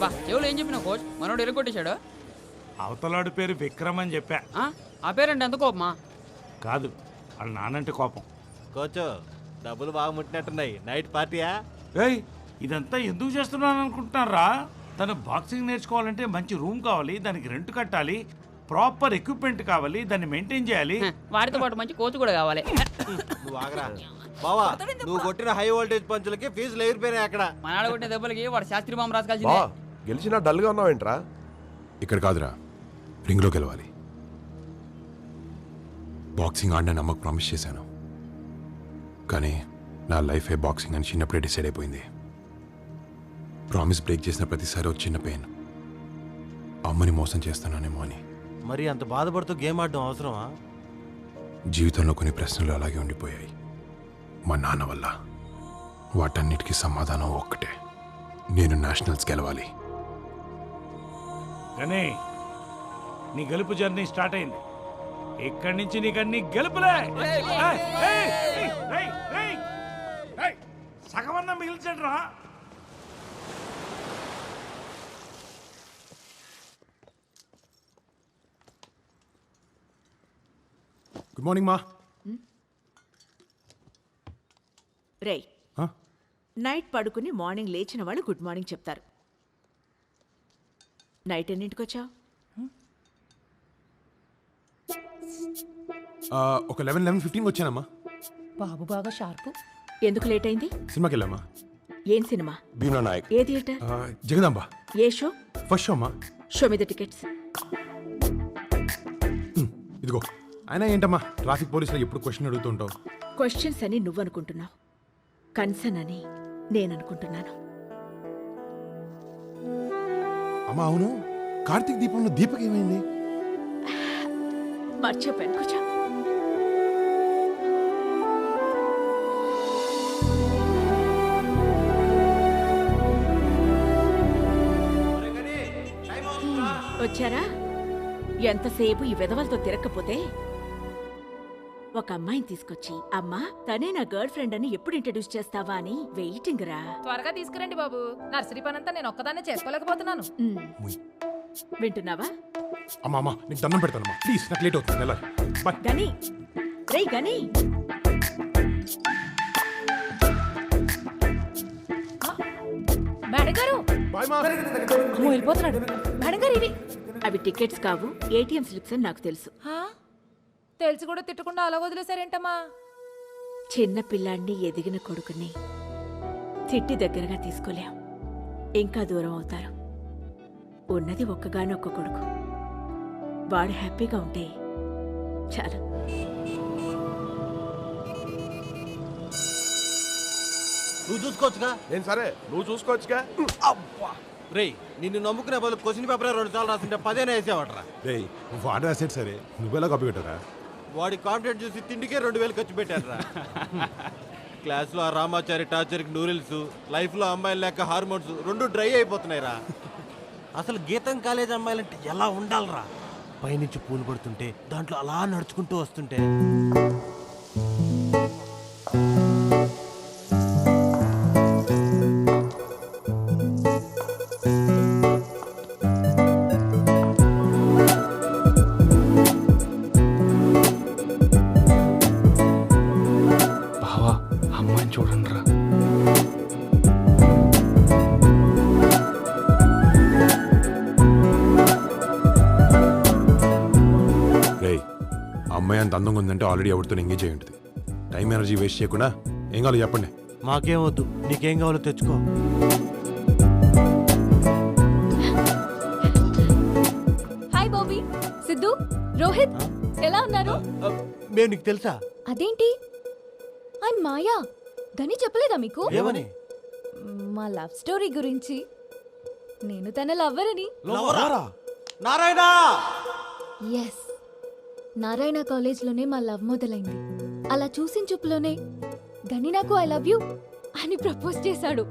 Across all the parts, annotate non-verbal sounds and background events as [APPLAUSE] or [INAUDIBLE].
అబ్బా చెవులు ఏం చెప్పిన కోచ్? మనోడు ఎరగొట్టేశాడు అవతలాడి పేరు విక్రమ్ అని చెప్పా. ఆ? ఆ పేరంటే? ఎంత కోపమా? కాదు వాళ్ళ నానంటే కోపం. కోచ్ డబ్బులు బాగా ముట్టినట్టున్నాయి. నైట్ పార్టీయా? ఏయ్ ఇదంతా ఎందుకు చేస్తున్నాను అనుకుంటున్నారా? తను బాక్సింగ్ నేర్చుకోవాలంటే మంచి రూమ్ కావాలి దానికి రెంట్ కట్టాలి ప్రాపర్ ఎక్విప్మెంట్ కావాలి దాన్ని మెయింటైన్ చేయాలి. హ, వాడితో పాటు మంచి కోచ్ కూడా కావాలి. నువ్వు ఆగరా. బావా నువ్వు కొట్టిన హై వోల్టేజ్ పంచులకి ఫీజులు ఎగిరిపోయినాయి అక్కడ. మనాడు కొట్టే దెబ్బలకి వాడు శాస్త్రి బాంబు రాసుకాల్సిందే గెలిచినా డల్గా ఉన్నావేంట్రా? ఇక్కడ కాదురా. రింగ్లో గెలవాలి. బాక్సింగ్ ఆడిన అమ్మకు ప్రామిస్ చేశాను. కానీ నా లైఫే బాక్సింగ్ అని చిన్నప్పుడే డిసైడ్ అయిపోయింది. ప్రామిస్ బ్రేక్ చేసిన ప్రతిసారి ఒక చిన్న పెయిన్ అమ్మని మోసం చేస్తానేమో అని. మరి అంత బాధపడుతూ గేమ్ ఆడడం అవసరమా? జీవితంలో కొన్ని ప్రశ్నలు అలాగే ఉండిపోయాయి. మా నాన్న వల్ల వాటన్నిటికీ సమాధానం ఒక్కటే. నేను నేషనల్స్ గెలవాలి. కానీ నీ గెలుపు జర్నీ స్టార్ట్ అయింది. ఇక్కడి నుంచి నీకు అన్ని గెలుపులే సగమన్నా మిగిల్చండి రా. గుడ్ మార్నింగ్ మా రేయ్ నైట్ పడుకుని మార్నింగ్ లేచిన వాళ్ళు గుడ్ మార్నింగ్ చెప్తారు. నైట్ ఎన్నింటికి వచ్చావు? ఒక లెవెన్ లెవెన్ ఫిఫ్టీన్ వచ్చానమ్మా. బాబు బాగా షార్పు. ఎందుకు లేట్ అయింది? సినిమాకి వెళ్ళామా? ఏం సినిమా? భీమా నాయక్. ఏ థియేటర్? జగదాంబ. ఏ షో? ఫస్ట్ షో అమ్మా. షో మీద టికెట్స్. ఇదిగో. అయినా ఏంటమ్మా ట్రాఫిక్ పోలీసులు ఎప్పుడు క్వశ్చన్ అడుగుతుంటావు? క్వశ్చన్స్ అని నువ్వు అనుకుంటున్నావు కన్సర్న్ అని నేను అనుకుంటున్నాను అమ్మా అవును. కార్తీక్ దీపంలో దీపక్ ఏమైంది? మర్చిపోయాను కూర్చో. వచ్చారా? ఎంతసేపు ఈ విధవలతో తిరగకపోతే ఒక అమ్మాయిని తీసుకొచ్చి అమ్మా తనే నా గర్ల్ ఫ్రెండ్ అని ఎప్పుడు ఇంట్రడ్యూస్ చేస్తావా అని వెయిటింగ్ రా. త్వరగా తీసుకురండి బాబు. నర్సరీ పనంతా నేను ఒక్కదాన్నే చేసుకోలేకపోతున్నాను. ఉమ్. వింటున్నావా? అమ్మా అమ్మా నీకు దండం పెడతానమ్మా. ప్లీజ్ నాకు లేట్ అవుతుంది. వెళ్ళాలి. బాయ్ గని. రేయ్ గని. మేడం గారు. బాయ్ మా అమ్మో, వెళ్ళిపోతున్నాడు. మేడం గారు ఇవి. అవి టికెట్స్ కావు ఏటీఎం స్లిప్స్ అని నాకు తెలుసు. హా? తెలిసి కూడా తిట్టకుండా అలా వదిలేశారేంటమ్మా? చిన్న పిల్లాన్ని ఎదిగిన కొడుకుని తిట్టి దగ్గరగా తీసుకోలేం. ఇంకా దూరం అవుతారు. ఉన్నది ఒక్కగానొక్క కొడుకు. వాడు హ్యాపీగా ఉంటే చాలు. నువ్వు చూసుకోవచ్చుగా? నేను సరే? నువ్వు చూసుకోవచ్చుగా? రేయ్ నిన్ను నమ్ముకునే బదులు క్వశ్చన్ పేపర్ రెండు సార్లు రాస్తుంటే పదేనే వేసేవాడరా? రే వాడు రాసేది సరే. నువ్వెలా కాపీ పెట్టరా? వాడి కాంటెంట్ చూసి తిండికే రెండు వేలు ఖర్చు పెట్టారా క్లాస్లో [LAUGHS] ఆ రామాచారి టార్చర్కి నూరిల్స్ లైఫ్లో అమ్మాయిలు లేక హార్మోన్స్ రెండు డ్రై అయిపోతున్నాయి రా అసలు గీతం కాలేజ్ అమ్మాయిలంటే ఎలా ఉండాలరా? పైనుంచి పూలు పడుతుంటే దాంట్లో అలా నడుచుకుంటూ వస్తుంటే. ఆల్రెడీ ఎవరితో ఎంగేజ్ అయి ఉంటుంది. టైం ఎనర్జీ వేస్ట్ చేయకుండా ఏం కావాలో చెప్పండి. మాకేం వద్దు. నీకేం కావాలో తెచ్చుకో. Hi Bobby Siddhu? రోహిత్? ఎలా ఉన్నారు? మేము నీకు తెలుసా? అదేంటి? ఐ మాయా? గని చెప్పలేదా మీకు? ఏమని? మా లవ్ స్టోరీ గురించి. నేను తన లవ్వర్? అని నారాయణ! ఎస్ నారాయణ కాలేజ్లోనే మా లవ్ మొదలైంది. అలా చూసిన చూపులోనే గని నాకు ఐ లవ్ యూ అని ప్రపోజ్ చేశాడు.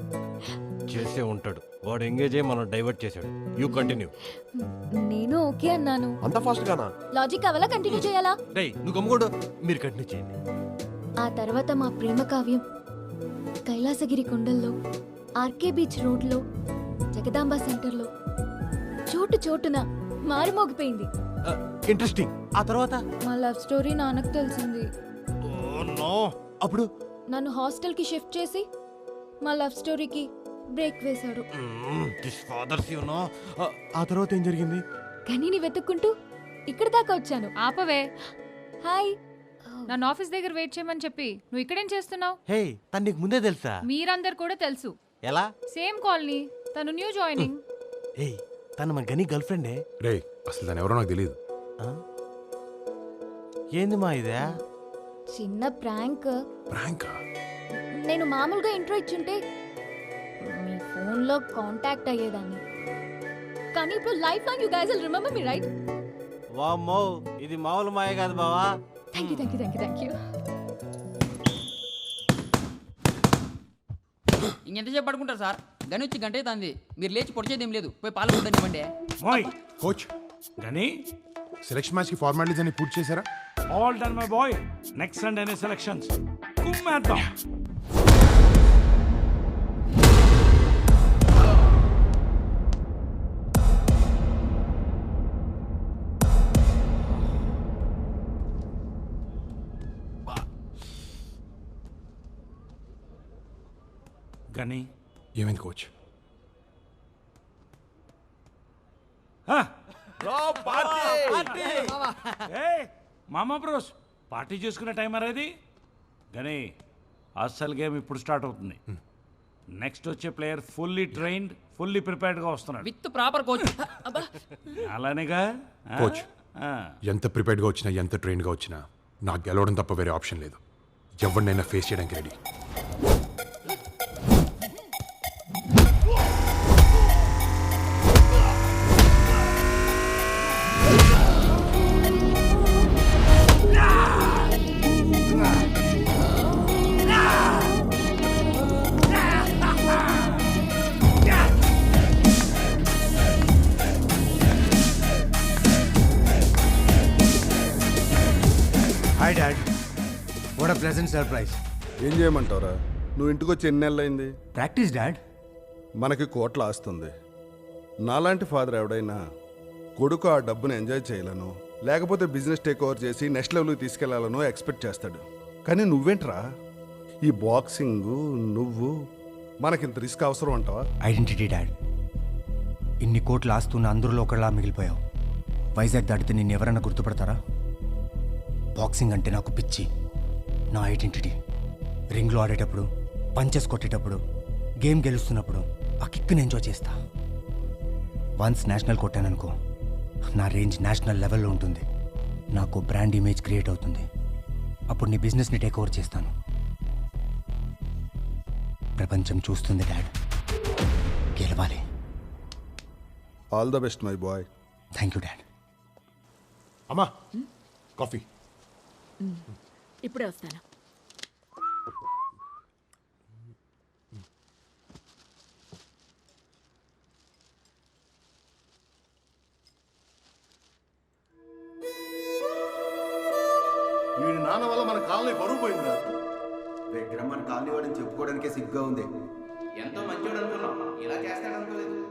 చేసే ఉంటాడు. వాడు ఎంగేజ్ అయ్యి మనం డైవర్ట్ చేశాడు. You continue. నేను ఓకే అన్నాను. అంత ఫాస్ట్ గానా? లాజిక్ అవలా కంటిన్యూ చేయాలా? డై నువ్వు గమ్ముకోడు మీరు కంటిన్యూ చేయండి. ఆ తర్వాత మా ప్రేమ కావ్యం కైలాసగిరి కొండల్లో ఆర్కే బీచ్ రోడ్లో జగదాంబ సెంటర్లో చోటు చోటున మారుమోగిపోయింది. ఇంట్రెస్టింగ్ ఆ తర్వాత? మా లవ్ స్టోరీ నాన్నకు తెలిసింది. ఓ నో అప్పుడు? నన్ను హాస్టల్కి షిఫ్ట్ చేసి మా లవ్ స్టోరీకి బ్రేక్ వేశాడు దిస్ ఫాదర్స్ యు నో ఆ తర్వాత ఏం జరిగింది? గనిని వెతుక్కుంటూ ఇక్కడ దాకా వచ్చాను. ఆపవే. హాయ్ నన్ను ఆఫీస్ దగ్గర వెయిట్ చేయమని చెప్పి నువ్వు ఇక్కడేం చేస్తున్నావు? హే తను నీకు ముందే తెలుసా? మీరందరు కూడా తెలుసు. ఎలా? సేమ్ కాలనీ తను న్యూ జాయినింగ్. హే తను మన గని గర్ల్ ఫ్రెండే రే అసలు దాని ఎవరో నాకు తెలియదు ఏంది మా ఇదే? చిన్న ప్రాంక్. ప్రాంకా? నేను మామూలుగా ఇంట్రో ఇచ్చుంటే మీ ఫోన్లో కాంటాక్ట్ అయ్యేదాన్ని. కానీ ఇప్పుడు life long you guys will remember me right? వామ్మో ఇది మామూలు మాయ కాదు బావా. Thank you thank you thank you thank you ఇంకెంతసేపు పడుకుంటారు సార్? గని వచ్చి గంటే తంది మీరు లేచి పొడిచేది ఏం లేదు. పోయి పాలు కొట్టనివ్వండి మోయ్ కోచ్. గని సెలక్షన్ మ్యాచ్కి ఫార్మాలిటీస్ అన్ని పూర్తి చేశారా? All done my boy next Sunday selections కుమ్మేద్దాం. Ghani. ఏమైంది కోచ్ మామా బ్రోస్ పార్టీ చేసుకునే టైం అరేది గని అస్సలు గేమ్ ఇప్పుడు స్టార్ట్ అవుతుంది. నెక్స్ట్ వచ్చే ప్లేయర్ ఫుల్లీ ట్రైన్డ్ ఫుల్లీ ప్రిపేర్డ్గా వస్తున్నాడు. With proper coach. అబ్బా. అలానేగా? కోచ్. ఎంత ప్రిపేర్డ్గా వచ్చినా ఎంత ట్రైన్గా వచ్చినా నాకు గెలవడం తప్ప వేరే ఆప్షన్ లేదు. ఎవరినైనా ఫేస్ చేయడానికి ready hi dad what a pleasant surprise ఏం చేయమంటావురా? నువ్వు ఇంటికి వచ్చి ఎన్ని నెలలైంది ప్రాక్టీస్ డాడ్ మనకి కోట్ల ఆస్తుంది. నాలాంటి ఫాదర్ ఎవడైనా కొడుకు ఆ డబ్బును ఎంజాయ్ చేయాలను లేకపోతే బిజినెస్ టేక్ ఓవర్ చేసి నెక్స్ట్ లెవెల్కి తీసుకెళ్ళాలనో ఎక్స్పెక్ట్ చేస్తాడు. కానీ నువ్వేంట్రా? ఈ బాక్సింగ్ నువ్వు మనకింత రిస్క్ అవసరం అంటావా? ఐడెంటిటీ డాడ్ ఇన్ని కోట్లు ఆస్తున్న అందరిలో ఒకళ్ళ మిగిలిపోయావు. వైజాగ్ దాటితే నిన్ను ఎవరైనా గుర్తుపడతారా? బాక్సింగ్ అంటే నాకు పిచ్చి. నా ఐడెంటిటీ. రింగ్లో ఆడేటప్పుడు పంచెస్ కొట్టేటప్పుడు గేమ్ గెలుస్తున్నప్పుడు ఆ కిక్ని ఎంజాయ్ చేస్తా. వన్స్ నేషనల్ కొట్టాననుకో నా రేంజ్ నేషనల్ లెవెల్లో ఉంటుంది. నాకు బ్రాండ్ ఇమేజ్ క్రియేట్ అవుతుంది. అప్పుడు నీ బిజినెస్ని టేక్ ఓవర్ చేస్తాను. ప్రపంచం చూస్తుంది డాడ్. గెలవాలి. All the best my boy. Thank you dad. అమ్మా కాఫీ. ఇప్పుడే వస్తాను. వీడి నాన్న వల్ల మన కాలనీ బరువు విగ్రహం మన కాలనీ వాడిని చెప్పుకోవడానికే సిగ్గుగా ఉంది. ఎంతో మంచివాడు అనుకున్నాం. ఇలా చేస్తాడు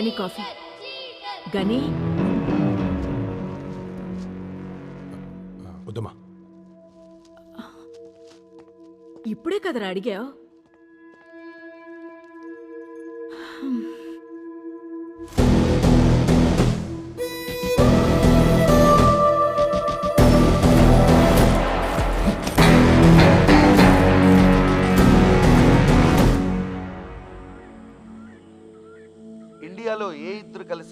గని కాఫీ. గని? వద్దమ్మా. ఇప్పుడే కదరా అడిగావు?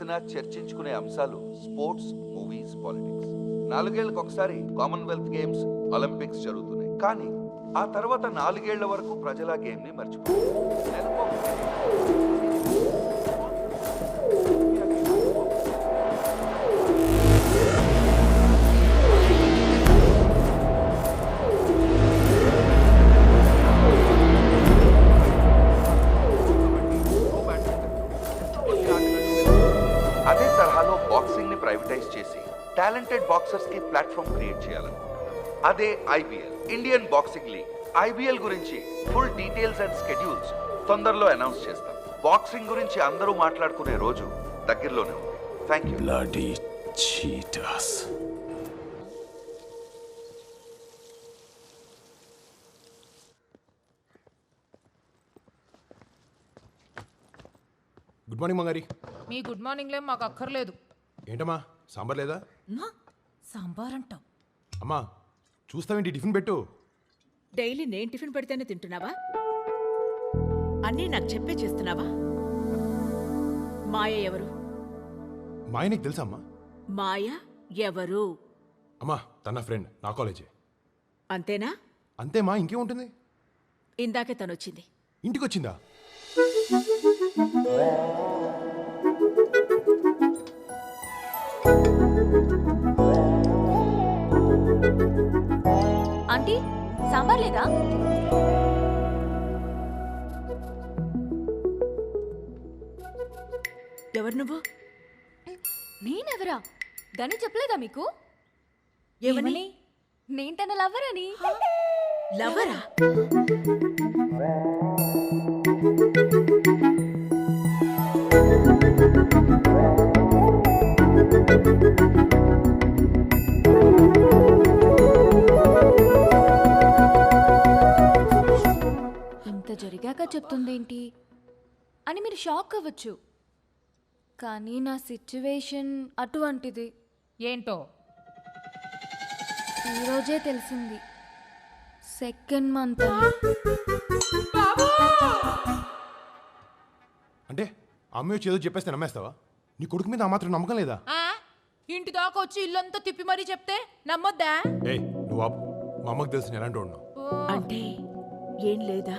రోజున చర్చించుకునే అంశాలు స్పోర్ట్స్ మూవీస్ పాలిటిక్స్. నాలుగేళ్ళకు ఒకసారి కామన్వెల్త్ గేమ్స్ ఒలింపిక్స్ జరుగుతున్నాయి. కానీ ఆ తర్వాత నాలుగేళ్ళ వరకు ప్రజల గేమ్ని మర్చిపోయారు. ప్రైవేటైజ్ చేసి టాలెంటెడ్ బాక్సర్స్కి ప్లాట్ఫామ్ క్రియేట్ చేయాలనుకుంటున్నాం అదే IBL Indian boxing league IBL గురించి ఫుల్ డీటెయిల్స్ అండ్ స్కెడ్యూల్స్ తొందరలో అనౌన్స్ చేస్తాం. బాక్సింగ్ గురించి అందరూ మాట్లాడుకునే రోజు దగ్గరలోనే ఉంది. Thank you cheaters. Good morning మంగారి మీ గుడ్ మార్నింగ్లే మాకు అక్కర్లేదు. ఏంటమ్మా సాంబార్ లేదా? సాంబార్ అంటాం అమ్మా చూస్తావేంటి టిఫిన్ పెట్టు? డైలీ నేను టిఫిన్ పెడితేనే తింటున్నావా? అన్నీ నాకు చెప్పే చేస్తున్నావా? మాయ ఎవరు? మా ఆయనకి తెలుసా అమ్మా? మాయ ఎవరు? అమ్మా తన ఫ్రెండ్ నా కాలేజే అంతేనా? అంతే మా ఇంకేముంటుంది ఇందాకే తనొచ్చింది. ఇంటికి వచ్చిందా ఆంటీ సాంబార్ లేదా? ఎవరు నువ్వు? నేనెవరా? గని చెప్పలేదా మీకు? ఏమని? నేను తన లవర్ అని అని మీరు షాక్ అవ్వచ్చు. కానీ నా సిచ్యువేషన్ అటువంటిది. ఏంటో? ఈరోజే తెలిసింది. సెకండ్ మంత్ అంటే వచ్చి ఏదో చెప్పేస్తే నమ్మేస్తావా? నీ కొడుకు మీద ఆ మాత్రం నమ్మకం లేదా? ఆ? ఇంటి దాకా వచ్చి ఇల్లంతా తిప్పి మరీ చెప్తే నమ్మొద్దా? ఏయ్ నువ్వు ఆపు. మా అమ్మకి తెలిసిన ఎలాంటి వాడినావు అంటే ఏం లేదా?